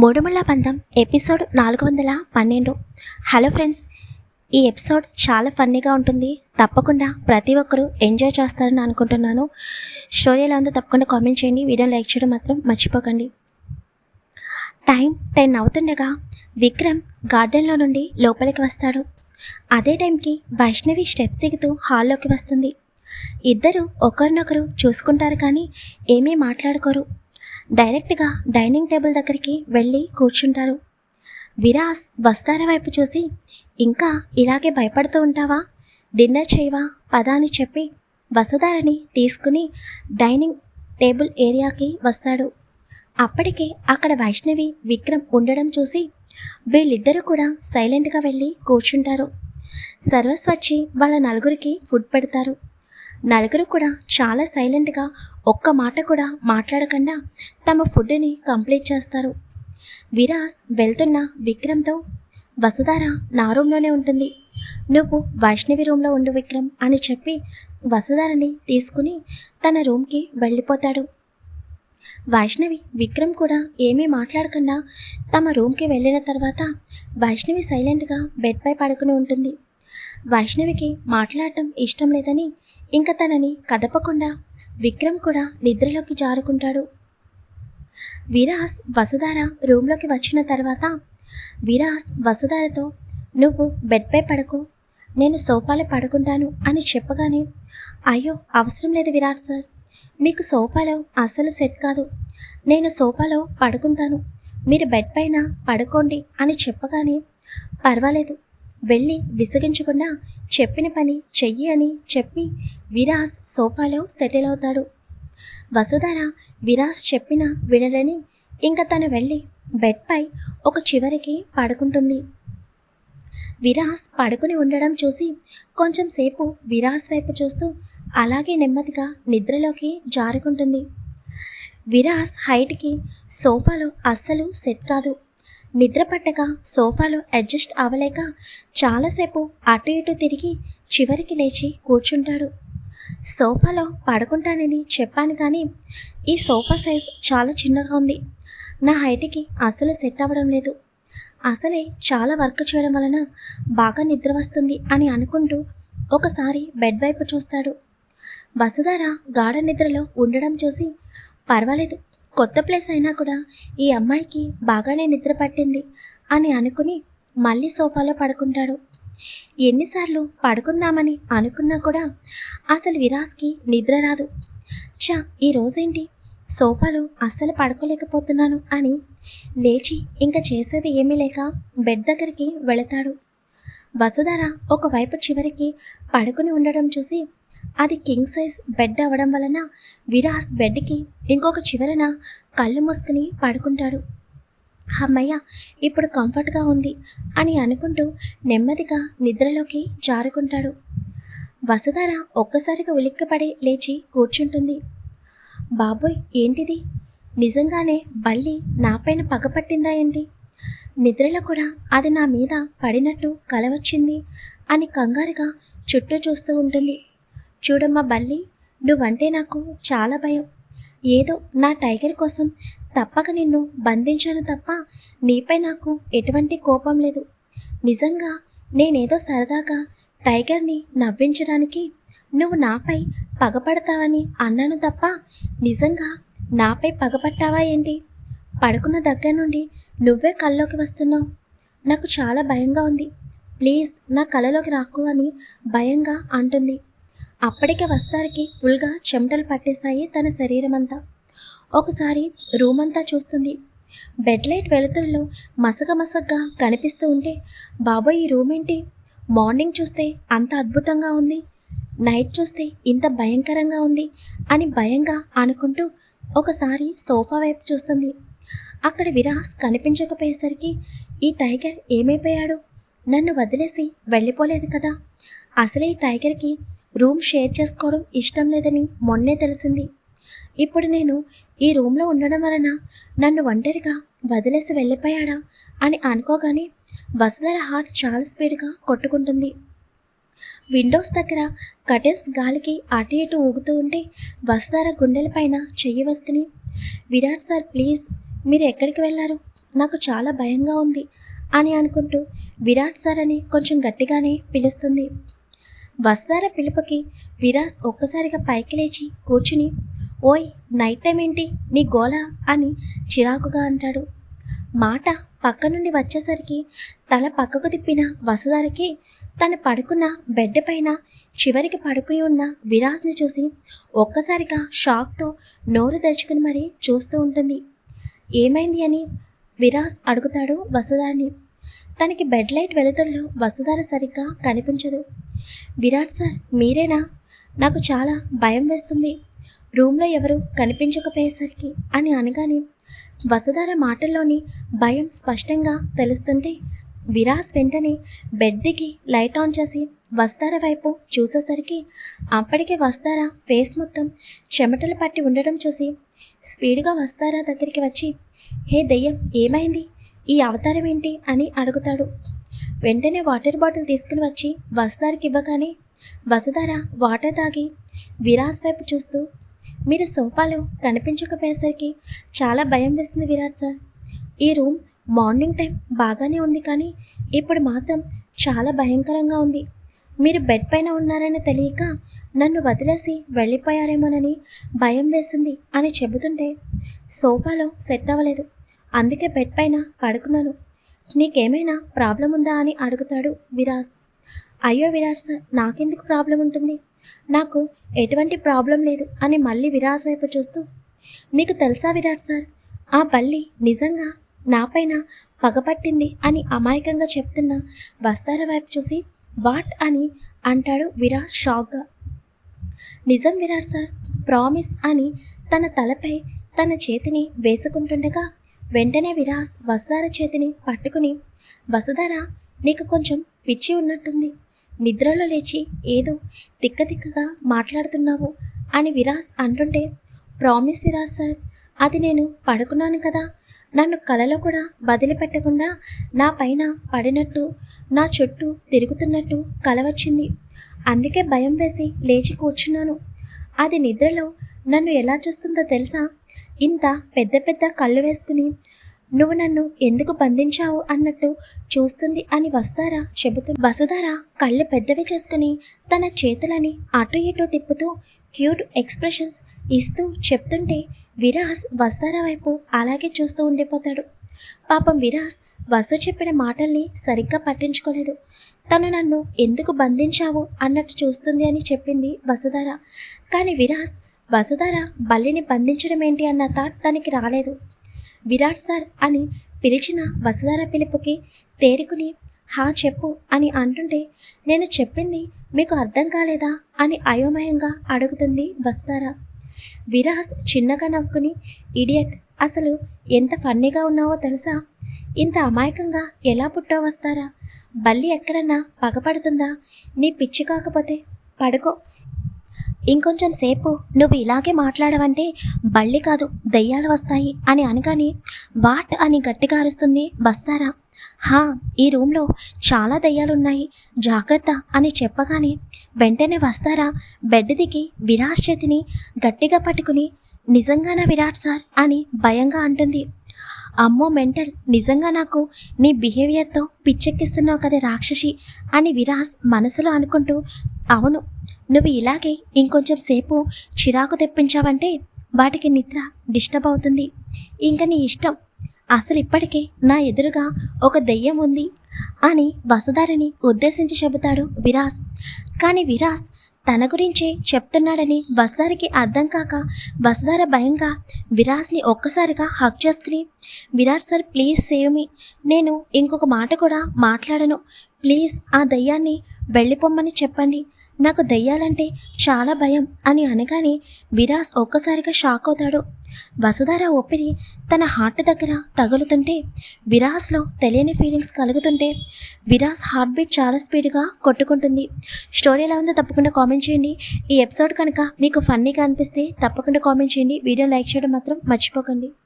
మూడుముళ్ళ బంధం ఎపిసోడ్ నాలుగు వందల పన్నెండు. హలో ఫ్రెండ్స్ ఈ ఎపిసోడ్ చాలా ఫన్నీగా ఉంటుంది. తప్పకుండా ప్రతి ఒక్కరూ ఎంజాయ్ చేస్తారని అనుకుంటున్నాను. స్టోరీ ఎలా ఉందో తప్పకుండా కామెంట్ చేయండి. వీడియో లైక్ చేయడం మాత్రం మర్చిపోకండి. టైం టెన్ అవుతుండగా విక్రమ్ గార్డెన్లో నుండి లోపలికి వస్తాడు. అదే టైంకి వైష్ణవి స్టెప్స్ దిగుతూ హాల్లోకి వస్తుంది. ఇద్దరు ఒకరినొకరు చూసుకుంటారు కానీ ఏమీ మాట్లాడుకోరు. డైరెక్ట్గా డైనింగ్ టేబుల్ దగ్గరికి వెళ్ళి కూర్చుంటారు. విరాస్ వస్తార వైపు చూసి ఇంకా ఇలాగే భయపడుతూ ఉంటావా? డిన్నర్ చేయవా? పదా అని చెప్పి వసుధారని తీసుకుని డైనింగ్ టేబుల్ ఏరియాకి వస్తాడు. అప్పటికే అక్కడ వైష్ణవి విక్రమ్ ఉండడం చూసి వీళ్ళిద్దరూ కూడా సైలెంట్గా వెళ్ళి కూర్చుంటారు. సర్వస్ వచ్చి వాళ్ళ నలుగురికి ఫుడ్ పెడతారు. నలుగురు కూడా చాలా సైలెంట్గా ఒక్క మాట కూడా మాట్లాడకుండా తమ ఫుడ్ని కంప్లీట్ చేస్తారు. విరాస్ వెళ్తున్న విక్రమ్తో వసుధార నా రూమ్లోనే ఉంటుంది. నువ్వు వైష్ణవి రూమ్లో ఉండు విక్రమ్ అని చెప్పి వసుధారని తీసుకుని తన రూమ్కి వెళ్ళిపోతాడు. వైష్ణవి విక్రమ్ కూడా ఏమీ మాట్లాడకుండా తమ రూమ్కి వెళ్ళిన తర్వాత వైష్ణవి సైలెంట్గా బెడ్పై పడుకుని ఉంటుంది. వైష్ణవికి మాట్లాడటం ఇష్టం లేదని ఇంకా తనని కదపకుండా విక్రమ్ కూడా నిద్రలోకి జారుకుంటాడు. విరాస్ వసుధార రూమ్లోకి వచ్చిన తర్వాత విరాస్ వసుధారతో నువ్వు బెడ్పై పడుకో. నేను సోఫాలో పడుకుంటాను అని చెప్పగానే అయ్యో అవసరం లేదు విరాట్ సార్. మీకు సోఫాలో అస్సలు సెట్ కాదు. నేను సోఫాలో పడుకుంటాను. మీరు బెడ్ పైన పడుకోండి అని చెప్పగానే పర్వాలేదు. వెళ్ళి విసిగించకుండా చెప్పిన పని చెయ్యి అని చెప్పి విరాస్ సోఫాలో సెటిల్ అవుతాడు. వసుధార విరాస్ చెప్పిన వినరని ఇంకా తను వెళ్ళి బెడ్పై ఒక చివరికి పడుకుంటుంది. విరాస్ పడుకుని ఉండడం చూసి కొంచెం సేపు విరాస్ వైపు చూస్తూ అలాగే నెమ్మదిగా నిద్రలోకి జారుకుంటుంది. విరాస్ హైట్కి సోఫాలో అస్సలు సెట్ కాదు. నిద్ర పట్టక సోఫాలో అడ్జస్ట్ అవ్వలేక చాలాసేపు అటు ఇటు తిరిగి చివరికి లేచి కూర్చుంటాడు. సోఫాలో పడుకుంటానని చెప్పాను కానీ ఈ సోఫా సైజ్ చాలా చిన్నగా ఉంది. నా హైట్కి అసలు సెట్ అవ్వడం లేదు. అసలే చాలా వర్క్ చేయడం వలన బాగా నిద్ర వస్తుంది అని అనుకుంటూ ఒకసారి బెడ్ వైపు చూస్తాడు. వసుధార గాఢ నిద్రలో ఉండడం చూసి పర్వాలేదు కొత్త ప్లేస్ అయినా కూడా ఈ అమ్మాయికి బాగానే నిద్ర పట్టింది అని అనుకుని మళ్ళీ సోఫాలో పడుకుంటాడు. ఎన్నిసార్లు పడుకుందామని అనుకున్నా కూడా అసలు విరాస్కి నిద్ర రాదు. చా ఈ రోజేంటి? సోఫాలో అస్సలు పడుకోలేకపోతున్నాను అని లేచి ఇంకా చేసేది ఏమీ లేక బెడ్ దగ్గరికి వెళతాడు. వసుధార ఒకవైపు చివరికి పడుకుని ఉండడం చూసి అది కింగ్ సైజ్ బెడ్ అవ్వడం వలన విరాస్ బెడ్కి ఇంకొక చివరన కళ్ళు మూసుకుని పడుకుంటాడు. అమ్మయ్య ఇప్పుడు కంఫర్ట్గా ఉంది అని అనుకుంటూ నెమ్మదిగా నిద్రలోకి జారుకుంటాడు. వసుధార ఒక్కసారిగా ఉలిక్కిపడి లేచి కూర్చుంటుంది. బాబోయ్ ఏంటిది? నిజంగానే బల్లి నాపైన పగపట్టిందా ఏంటి? నిద్రలో కూడా అది నా మీద పడినట్టు కల వచ్చింది అని కంగారుగా చుట్టూ చూస్తూ ఉంటుంది. చూడమ్మా బల్లి నువ్వంటే నాకు చాలా భయం. ఏదో నా టైగర్ కోసం తప్పక నిన్ను బంధించాను తప్ప నీపై నాకు ఎటువంటి కోపం లేదు. నిజంగా నేనేదో సరదాగా టైగర్ని నవ్వించడానికి నువ్వు నాపై పగపడతావని అన్నాను తప్ప నిజంగా నాపై పగపట్టావా ఏంటి? పడుకున్న దగ్గర నుండి నువ్వే కల్లోకి వస్తున్నావు. నాకు చాలా భయంగా ఉంది. ప్లీజ్ నా కలలోకి రాకు అని భయంగా అంటుంది. అప్పటికే వస్తారికి ఫుల్గా చెమటలు పట్టేశాయి తన శరీరం అంతా ఒకసారి రూమ్ అంతా చూస్తుంది. బెడ్ లైట్ వెలుతురులో మసగ మసగ్గా కనిపిస్తూ ఉంటే బాబోయ్ ఈ రూమ్ ఏంటి మార్నింగ్ చూస్తే అంత అద్భుతంగా ఉంది. నైట్ చూస్తే ఇంత భయంకరంగా ఉంది అని భయంగా అనుకుంటూ ఒకసారి సోఫా వైపు చూస్తుంది. అక్కడ విరాస్ కనిపించకపోయేసరికి ఈ టైగర్ ఏమైపోయాడు? నన్ను వదిలేసి వెళ్ళిపోలేదు కదా. అసలే ఈ టైగర్కి రూమ్ షేర్ చేసుకోవడం ఇష్టం లేదని మొన్నే తెలిసింది. ఇప్పుడు నేను ఈ రూమ్లో ఉండడం వలన నన్ను ఒంటరిగా వదిలేసి వెళ్ళిపోయాడా అని అనుకోగానే వసుధర హార్ట్ చాలా స్పీడ్గా కొట్టుకుంటుంది. విండోస్ దగ్గర కటెన్స్ గాలికి అటు ఇటు ఊగుతూ ఉంటే వసుధర గుండెలపైన చెయ్యి వేసుకుని విరాట్ సార్ ప్లీజ్ మీరు ఎక్కడికి వెళ్ళారు? నాకు చాలా భయంగా ఉంది అని అనుకుంటూ విరాట్ సార్ అని కొంచెం గట్టిగానే పిలుస్తుంది. వస్తార పిలుపుకి? విరాస్ ఒక్కసారిగా పైకి లేచి కూర్చుని ఓయ్ నైట్ టైం ఏంటి? నీ గోల? అని చిరాకుగా అంటాడు. మాట పక్క నుండి వచ్చేసరికి తల పక్కకు తిప్పిన వసుధారకి తను పడుకున్న బెడ్ పైన చివరికి పడుకుని ఉన్న విరాస్ని చూసి ఒక్కసారిగా షాక్తో నోరు తెరుచుకుని మరీ చూస్తూ ఉంటుంది. ఏమైంది అని? విరాస్ అడుగుతాడు వసుధారిని. తనకి బెడ్ లైట్ వెలుతుల్లో వసుధార సరిగ్గా కనిపించదు. విరాట్ సార్ మీరేనా? నాకు చాలా భయం వేస్తుంది. రూమ్లో ఎవరు కనిపించకపోయేసరికి అని అనగానే వసుధార మాటల్లోని భయం స్పష్టంగా తెలుస్తుంటే విరాస్ వెంటనే బెడ్ దిగి లైట్ ఆన్ చేసి వస్తార వైపు చూసేసరికి అప్పటికే వస్తారా ఫేస్ మొత్తం చెమటలు పట్టి ఉండడం చూసి స్పీడ్గా వస్తారా దగ్గరికి వచ్చి హే దెయ్యం ఏమైంది? ఈ అవతారం ఏంటి? అని అడుగుతాడు. వెంటనే వాటర్ బాటిల్ తీసుకుని వచ్చి వసుధారికి ఇవ్వగానే వసుధార వాటర్ తాగి విరాస్ వైపు చూస్తూ మీరు సోఫాలో కనిపించకపోయేసరికి చాలా భయం వేస్తుంది విరాట్ సార్. ఈ రూమ్ మార్నింగ్ టైం బాగానే ఉంది కానీ ఇప్పుడు మాత్రం చాలా భయంకరంగా ఉంది. మీరు బెడ్ పైన ఉన్నారని తెలియక నన్ను వదిలేసి వెళ్ళిపోయారేమోనని భయం వేసింది అని చెబుతుంటే సోఫాలో సెట్ అవ్వలేదు. అందుకే బెడ్ పైన పడుకున్నాను. నీకేమైనా ప్రాబ్లం ఉందా అని అడుగుతాడు విరాస్. అయ్యో విరాట్ సార్ నాకెందుకు ప్రాబ్లం ఉంటుంది? నాకు ఎటువంటి ప్రాబ్లం లేదు అని మళ్ళీ విరాజ్ వైపు చూస్తూ మీకు తెలుసా విరాట్ సార్ ఆ బల్లి నిజంగా నాపైన పగపట్టింది అని అమాయకంగా చెప్తున్న బస్తార వైపు చూసి వాట్ అని అంటాడు విరాజ్ షాక్గా. నిజం విరాట్ సార్ ప్రామిస్ అని తన తలపై తన చేతిని వేసుకుంటుండగా వెంటనే విరాస్ వసుధార చేతిని పట్టుకుని వసుధార నీకు కొంచెం పిచ్చి ఉన్నట్టుంది. నిద్రలో లేచి ఏదో తిక్క తిక్కగా మాట్లాడుతున్నావు అని విరాస్ అంటుంటే ప్రామిస్ విరాస్ సార్ అది నేను పడుకున్నాను కదా. నన్ను కలలో కూడా వదిలిపెట్టకుండా నా పైన పడినట్టు నా చుట్టూ తిరుగుతున్నట్టు కల వచ్చింది. అందుకే భయం వేసి లేచి కూర్చున్నాను. అది నిద్రలో నన్ను ఎలా చూస్తుందో తెలుసా? ఇంత పెద్ద పెద్ద కళ్ళు వేసుకుని నువ్వు నన్ను ఎందుకు బంధించావు? అన్నట్టు చూస్తుంది అని వస్తారా చెబుతూ వసుధార కళ్ళు పెద్దవి చేసుకుని తన చేతులని అటు ఇటు తిప్పుతూ క్యూట్ ఎక్స్ప్రెషన్స్ ఇస్తూ చెప్తుంటే విరాస్ వస్తారా వైపు అలాగే చూస్తూ ఉండిపోతాడు. పాపం విరాస్ వసు చెప్పిన మాటల్ని సరిగ్గా పట్టించుకోలేదు. తను నన్ను ఎందుకు బంధించావు? అన్నట్టు చూస్తుంది అని చెప్పింది వసుధార. కానీ విరాస్ వసుధార బల్లిని బంధించడం ఏంటి అన్న థాట్ తనకి రాలేదు. విరాట్ సార్ అని పిలిచిన వసుధార పిలుపుకి తేరుకుని హా చెప్పు అని అంటుంటే నేను చెప్పింది మీకు అర్థం కాలేదా? అని అయోమయంగా అడుగుతుంది వసుధార. విరాస్ చిన్నగా నవ్వుకుని ఇడియట్ అసలు ఎంత ఫన్నీగా ఉన్నావో తెలుసా? ఇంత అమాయకంగా ఎలా పుట్టావు వస్తారా బల్లి ఎక్కడన్నా పగపడుతుందా? నీ పిచ్చి కాకపోతే పడుకో ఇంకొంచెం సేపు నువ్వు ఇలాగే మాట్లాడవంటే బళ్ళి కాదు దయ్యాలు వస్తాయి అని అనగానే వాట్ అని గట్టిగా అరుస్తుంది వస్తారా హా ఈ రూమ్లో చాలా దయ్యాలున్నాయి జాగ్రత్త అని చెప్పగానే వెంటనే వస్తారా బెడ్ దిగి విరాజ్ చేతిని గట్టిగా పట్టుకుని నిజంగానా విరాట్ సార్? అని భయంగా అంటుంది. అమ్మో మెంటల్ నిజంగా నాకు నీ బిహేవియర్తో పిచ్చెక్కిస్తున్నావు కదా రాక్షసి అని విరాస్ మనసులో అనుకుంటూ అవును నువ్వు ఇలాగే ఇంకొంచెం సేపు చిరాకు తెప్పించావంటే వాటికి నిద్ర డిస్టర్బ్ అవుతుంది. ఇంక నీ ఇష్టం. అసలు ఇప్పటికే నా ఎదురుగా ఒక దెయ్యం ఉంది అని వసుధారిని ఉద్దేశించి చెబుతాడు విరాస్. కానీ విరాస్ తన గురించే చెప్తున్నాడని బస్దారికి అర్థం కాక బస్దార భయంగా విరాస్ని ఒక్కసారిగా హక్ చేసుకుని Virat sir please save me నేను ఇంకొక మాట కూడా మాట్లాడను. ప్లీజ్ ఆ దయ్యాన్ని వెళ్ళిపోమ్మని చెప్పండి. నాకు దెయ్యాలంటే చాలా భయం అని అనగానే విరాస్ ఒక్కసారిగా షాక్ అవుతాడు. వసుధార ఒప్పిడి తన హార్ట్ దగ్గర తగులుతుంటే విరాస్లో తెలియని ఫీలింగ్స్ కలుగుతుంటే విరాస్ హార్ట్ బీట్ చాలా స్పీడ్గా కొట్టుకుంటుంది. స్టోరీ ఎలా ఉందో తప్పకుండా కామెంట్ చేయండి. ఈ ఎపిసోడ్ కనుక మీకు ఫన్నీగా అనిపిస్తే తప్పకుండా కామెంట్ చేయండి. వీడియో లైక్ చేయడం మాత్రం మర్చిపోకండి.